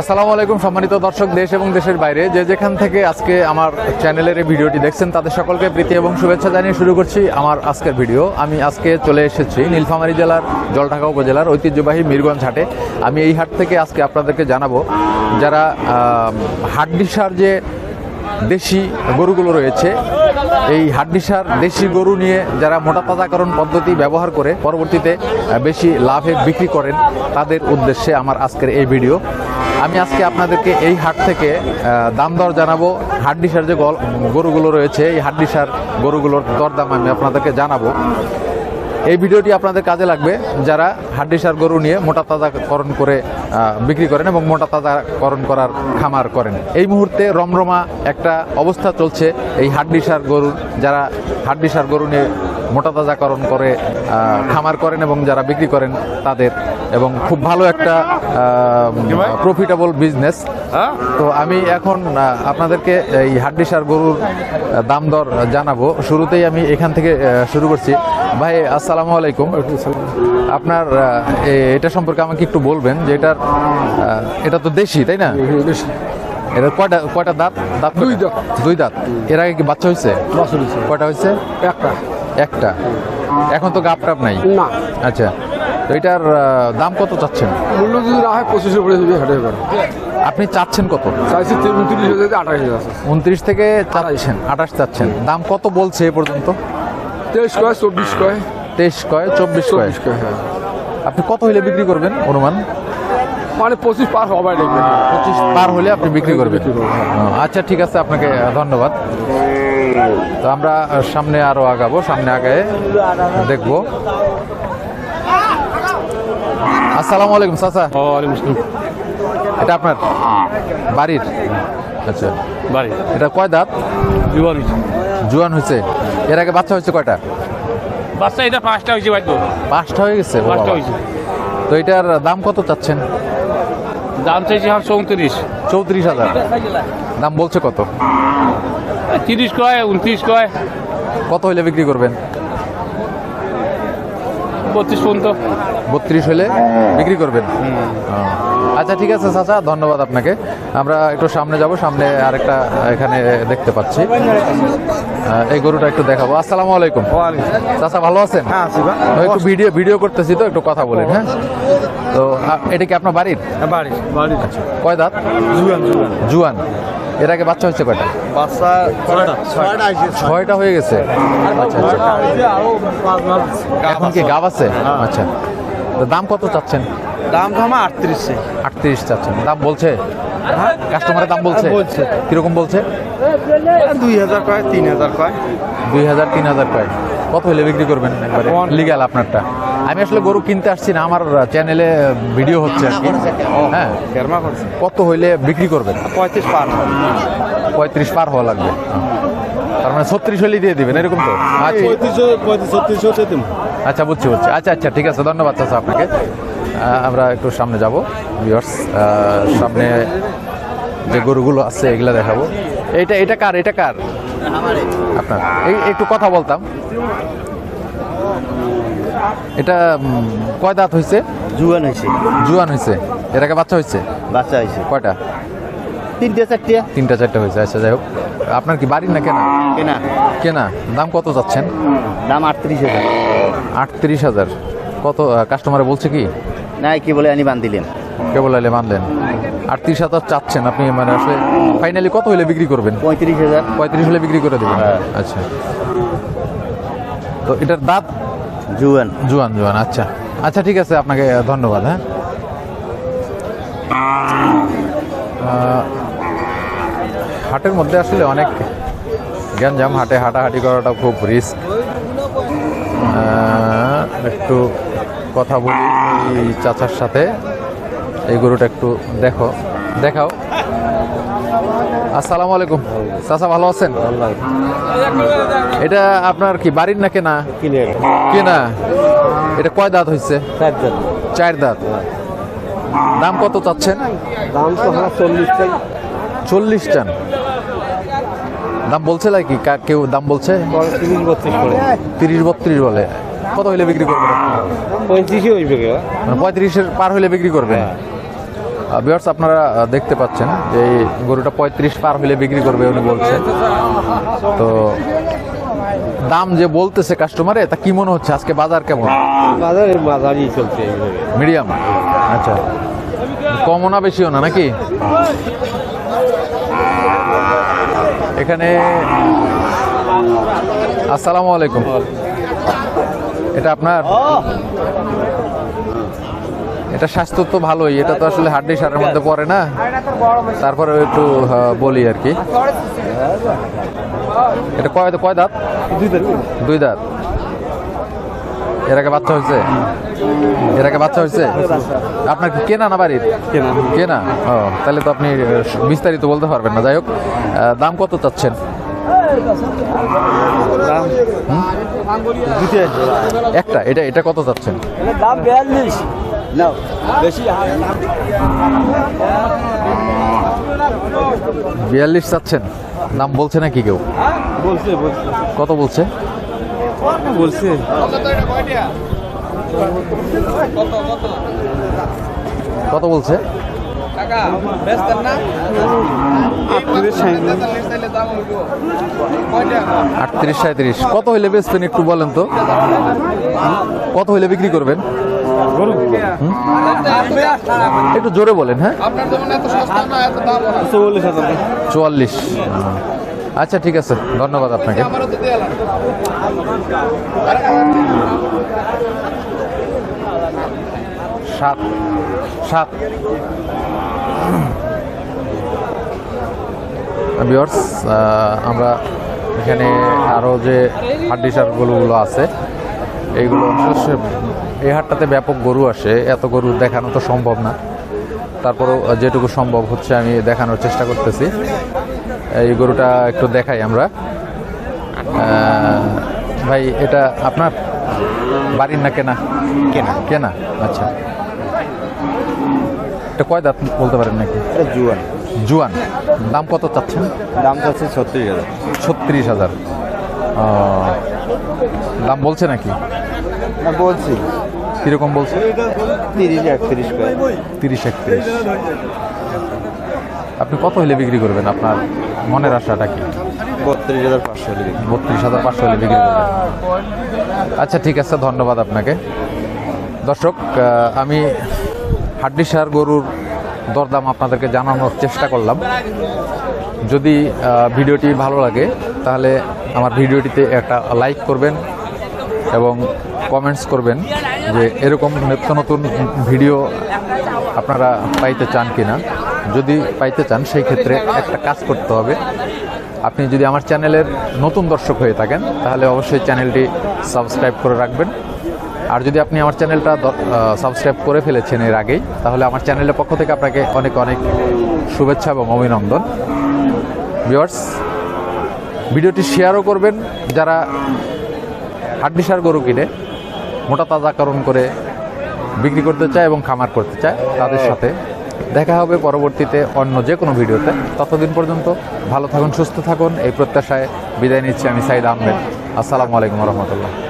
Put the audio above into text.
আসসালামু আলাইকুম, সম্মানিত দর্শক দেশ এবং দেশের বাইরে। যে যেখান থেকে আজকে আমার চ্যানেলের এই ভিডিওটি দেখছেন, তাদের সকলকে প্রীতি এবং শুভেচ্ছা জানিয়ে শুরু করছি আমার আজকের ভিডিও। আমি আজকে চলে এসেছি নীলফামারী জেলার, জলঢাকা উপজেলার ঐতিহ্যবাহী মিরগঞ্জ হাটে। আমি এই হাট থেকে আজকে আপনাদেরকে জানাব, যারা হাড্ডিসার যে দেশি গরুগুলো রয়েছে। এই হাড্ডিসার দেশি গরু নিয়ে যারা মোটা তাজাকরণ পদ্ধতি ব্যবহার করে পরবর্তীতে বেশি লাভে বিক্রি করেন, তাদের উদ্দেশ্যে আমার আজকের এই ভিডিও। আমি আজকে আপনাদেরকে এই হাট থেকে দাম দর জানাব। হাড্ডিসার যে গরুগুলো রয়েছে, এই হাড্ডিসার গরুগুলোর দরদাম আমি আপনাদেরকে জানাব। এই ভিডিওটি আপনাদের কাজে লাগবে যারা হাড্ডিসার গরু নিয়ে মোটা তাজাকরণ করে বিক্রি করেন এবং মোটা তাজাকরণ করার খামার করেন। এই মুহূর্তে রমরমা একটা অবস্থা চলছে। এই হাড্ডিসার গরু, যারা হাড্ডিসার গরু নিয়ে মোটা তাজাকরণ করে খামার করেন এবং যারা বিক্রি করেন, তাদের এবং খুব ভালো একটা প্রফিটেবল বিজনেস তো আমি এখন আপনাদেরকে এই হাড্ডিসার গরুর দাম দর জানাব। শুরুতেই আমি এখান থেকে শুরু করছি। ভাই আসসালামু আলাইকুম। আপনার এ- এটা সম্পর্কে আমাকে একটু বলবেন যে এটার এটা তো দেশি তাই না? এটা কয়টা কয়টা দাঁত? দাঁত দুই দাঁত। দুই দাঁত। এর আগে কি বাচ্চা হয়েছে? কয়টা হয়েছে? একটা। একটা। এখন তো গাপ টাপ নাই? না। আচ্ছা। তো এটার দাম কত চাচ্ছেন? মূল্য যদি না হয় পঁচিশে পড়ে যাবে হাটে আপনি চাচ্ছেন কত? চাইছি উনত্রিশ হাজার আঠাশ হাজার উনত্রিশ থেকে চাচ্ছেন আঠাশ। চাচ্ছেন। দাম কত বলছে এ পর্যন্ত? তেইশ কয় চব্বিশ কয়। তেইশ কয় চব্বিশ কয়। হ্যাঁ। আপনি কত হইলে বিক্রি করবেন অনুমান? মানে পঁচিশ পার দেখবে পঁচিশ পার হলে আপনি বিক্রি করবেন। হ্যাঁ। আচ্ছা ঠিক আছে আপনাকে ধন্যবাদ। তো আমরা সামনে আরও আগাবো সামনে আগায় দেখব। আসসালামু আলাইকুম চাচা। ওয়ালাইকুম আসসালাম। এটা আপনার বাড়ির? আচ্ছা। বাড়ি এটা কয় দাঁত? জীবন জুয়ান হয়েছে। এর আগে বাচ্চা হয়েছে কয়টা? বাচ্চা এটা পাঁচটা হয়েছে তো পাঁচটা হয়ে গেছে? পাঁচটা। হয়েছে। তো এটার দাম কত চাচ্ছেন? দাম চাইছি আমার চৌত্রিশ। চৌত্রিশ হাজার। দাম বলছে কত? তিরিশ কয় উনত্রিশ কয়। কত হইলে বিক্রি করবেন? বত্রিশ পর্যন্ত। বত্রিশ হলে বিক্রি করবেন। ও। আচ্ছা ঠিক আছে চাচা ধন্যবাদ আপনাকে। আমরা একটু সামনে যাব সামনে আরেকটা এখানে দেখতে পাচ্ছি। এই গরুটা একটু দেখাবো। আসসালামু আলাইকুম। চাচা ভালো আছেন? হ্যাঁ আছি বা আমি একটু ভিডিও ভিডিও করতেছি তো একটু কথা বলেন হ্যাঁ? তো এটা কি আপনার বাড়ির? বাড়ি বাড়ি কয় দাঁত? জুয়ান জুয়ান। জুয়ান। এর আগে বাচ্চা হয়েছে কয়টা? বাচ্চা ছয়টা। হয়ে গেছে। আচ্ছা আচ্ছা। এখন কি গাব আছে? আচ্ছা। তো দাম কত চাচ্ছেন? দাম তো আমার আটত্রিশে। আটত্রিশ চাচ্ছেন। দাম বলছে? কাস্টমারের দাম বলছে? হ্যাঁ, বলছে। কীরকম বলছে? দুই হাজার কয় তিন হাজার কয়। দুই হাজার তিন হাজার কয়। কত হলে বিক্রি করবেন একবারে? লিগাল আপনারটা। আমি আসলে গরু কিনতে আসছি না আমার চ্যানেলে ভিডিও হচ্ছে আর কি। হ্যাঁ। কত হইলে বিক্রি করবেন? পঁয়ত্রিশ পার পঁয়ত্রিশ পার হওয়া লাগবে। তার মানে ছত্রিশ হলেই দিয়ে দিবেন এরকম তো? আচ্ছা। ছত্রিশ দিন আচ্ছা বুঝছি বুঝছি। আচ্ছা আচ্ছা ঠিক আছে ধন্যবাদ চাচা আপনাকে। আমরা একটু সামনে যাব ভিউয়ার্স সামনে যে গরুগুলো আছে এগুলা দেখাবো। এইটা এটা কার এটা কার? আপনার। এই একটু কথা বলতাম। এটা কয় দাঁত হয়েছে জুয়ান হয়েছে জুয়ান হয়েছে এর আগে বাচ্চা হয়েছে বাচ্চা হয়েছে কয়টা? তিনটে চারটে। তিনটা চারটে হয়েছে আচ্ছা যাই হোক। আপনার কি বাড়ির না কেনা? কেনা। কেনা। দাম কত যাচ্ছেন? দাম আটত্রিশ হাজার। আটত্রিশ হাজার। কত কাস্টমারে বলছে কি? নাই কি বলে আনি বান দিলেন কেবল আইলে মানলেন আটত্রিশ হাজার চাচ্ছেন আপনি মানে আসলে ফাইনালি কত হলে বিক্রি করবেন? পঁয়ত্রিশ হাজার। পঁয়ত্রিশ হলে বিক্রি করে দেবেন। হ্যাঁ। আচ্ছা। তো এটার দাঁত জুয়ান। জোয়ান জোয়ান আচ্ছা। আচ্ছা ঠিক আছে, আপনাকে ধন্যবাদ হ্যাঁ। হাটের মধ্যে আসলে অনেক গ্যাঞ্জাম, হাটে হাঁটাহাঁটি করাটা খুব রিস্ক। একটু কথা বলি চাচার সাথে। এই গরুটা একটু দেখো। দেখাও। আসসালামু আলাইকুম। চাচা ভালো আছেন? এটা আপনার কি বাড়ির না কেনা? কেনা। এটা কয় দাঁত হয়েছে চার দাঁত। দাম কত চাচ্ছেন? দাম তো চল্লিশ টাকা চল্লিশ টান। দাম বলছে নাকি কেউ দাম বলছে? তিরিশ বত্রিশ করে তিরিশ বত্রিশ বলে। কত হইলে বিক্রি করবেন? আপনি? পঁয়ত্রিশই হইবে মানে পঁয়ত্রিশের পার হইলে বিক্রি করবেন? বিয়ার্স আপনারা দেখতে পাচ্ছেন যে এই গরুটা পঁয়ত্রিশ পার হলে বিক্রি করবে উনি বলছে। তো দাম যে বলতেছে কাস্টমারে তা কি মনে হচ্ছে? আজকে বাজার কেমন? বাজারে মাঝারি চলছে মিডিয়াম আচ্ছা। কমও না বেশিও না নাকি? এখানে আসসালামু আলাইকুম। এটা আপনার? এটা স্বাস্থ্য তো ভালোই এটা তো আসলে হাড্ডি সারের মধ্যে পড়ে না। তারপরে একটু বলি আর কি। এটা কয় কয় দাঁত? দুই দাঁত। এর আগে বাচ্চা হয়েছে? এর আগে বাচ্চা হয়েছে? আপনার কি কেনা না বাড়ির? কেনা। ও তাহলে তো আপনি বিস্তারিত বলতে পারবেন না। যাই হোক দাম কত চাচ্ছেন? একটা এটা এটা কত চাচ্ছেন? দাম বিয়াল্লিশ। বেশি বিয়াল্লিশ চাচ্ছেন। নাম বলছে নাকি কেউ? বলছে বলছে। কত বলছে? বলছে। কত বলছে? আটত্রিশ সাঁত্রিশ কত হইলে বেচবেন একটু বলেন তো? কত হইলে বিক্রি করবেন? একটু জোরে বলেন হ্যাঁ? চুয়াল্লিশ আচ্ছা ঠিক আছে। ধন্যবাদ আপনাকে। সাত সাত। বিয়ার্স আমরা এখানে আরও যে হাড্ডিসার গরুগুলো আছে এইগুলো এই হাটটাতে ব্যাপক গরু আসে। এত গরু দেখানো তো সম্ভব না। তারপরেও যেটুকু সম্ভব হচ্ছে আমি দেখানোর চেষ্টা করতেছি। এই গরুটা একটু দেখাই আমরা। ভাই এটা আপনার বাড়ির না কেনা? কেনা। কেনা? আচ্ছা। এটা কয় দাঁত বলতে পারেন নাকি? জুয়ান। জুয়ান। দাম কত চাচ্ছেন? দাম চাচ্ছে ছত্রিশ হাজার। ছত্রিশ হাজার। দাম বলছে নাকি? না বলছি। কীরকম বলছে? তিরিশ একত্রিশ তিরিশ একত্রিশ। আপনি কত হলে বিক্রি করবেন? আপনার মনের আশাটা কি? বত্রিশ হাজার পাঁচশো হলে। বত্রিশ হাজার পাঁচশো হলে বিক্রি করবেন। আচ্ছা ঠিক আছে ধন্যবাদ আপনাকে। দর্শক আমি হাড্ডি সার গরুর দরদাম আপনাদেরকে জানানোর চেষ্টা করলাম। যদি ভিডিওটি ভালো লাগে তাহলে আমার ভিডিওটিতে একটা লাইক করবেন এবং কমেন্টস করবেন যে এরকম নিত্য নতুন ভিডিও আপনারা পাইতে চান কিনা। যদি পাইতে চান, সেই ক্ষেত্রে একটা কাজ করতে হবে। আপনি যদি আমার চ্যানেলের নতুন দর্শক হয়ে থাকেন, তাহলে অবশ্যই চ্যানেলটি সাবস্ক্রাইব করে রাখবেন। আর যদি আপনি আমার চ্যানেলটা সাবস্ক্রাইব করে ফেলেছেন এর আগেই, তাহলে আমার চ্যানেলের পক্ষ থেকে আপনাকে অনেক অনেক শুভেচ্ছা এবং অভিনন্দন। ভিওয়ার্স ভিডিওটি শেয়ারও করবেন যারা হাড্ডিসার গরু কিনে। মোটা তাজাকরণ করে বিক্রি করতে চায় এবং খামার করতে চায়, তাদের সাথে দেখা হবে পরবর্তীতে অন্য যে কোনো ভিডিওতে। ততদিন পর্যন্ত ভালো থাকুন, সুস্থ থাকুন। এই প্রত্যাশায় বিদায় নিচ্ছি আমি সাইদ আহমেদ। আসসালামু আলাইকুম রহমতুল্লাহ।